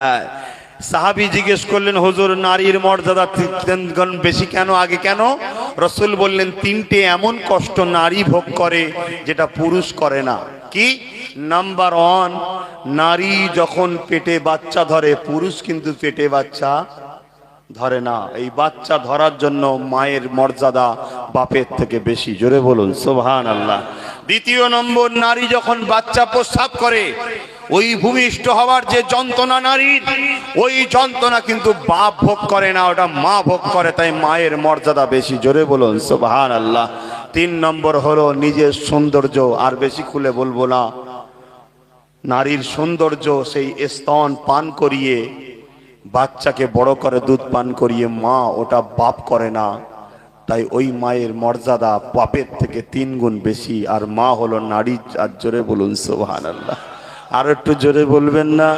হ্যাঁ, সাহাবি জিজ্ঞেস করলেন হুজুর নারীর মর্যাদা বেশি কেন? আগে কেন? রসুল বললেন তিনটে এমন কষ্ট নারী ভোগ করে যেটা পুরুষ করে না। কি? নাম্বার ওয়ান নারী যখন পেটে বাচ্চা ধরে পুরুষ কিন্তু পেটে বাচ্চা ধরে না। এই বাচ্চা ধরার জন্য মায়ের মর্যাদা বাপের থেকে বেশি। জোরে বলুন সোভান আল্লাহ দ্বিতীয় নম্বর নারী যখন বাচ্চা প্রস্রাব করে ওই ভূমিষ্ঠ হওয়ার যে যন্ত্রণা নারীর, ওই যন্ত্রণা কিন্তু বাপ ভোগ করে না, ওটা মা ভোগ করে, তাই মায়ের মর্যাদা বেশি। জোরে বলুন সোভান আল্লাহ তিন নম্বর হলো নিজের সৌন্দর্য, আর বেশি খুলে বলব না। নারীর সৌন্দর্য, সেই স্তন পান করিয়ে, বাচ্চাকে বড় করে দুধ পান করিয়ে মা ওটা বাপ করে না। তাই ওই মায়ের মর্যাদা বাপের থেকে তিন গুণ বেশি, আর মা হলো নারী, আর জোরে বলুন সোহান আল্লাহ আর একটু জোরে বলবেন না?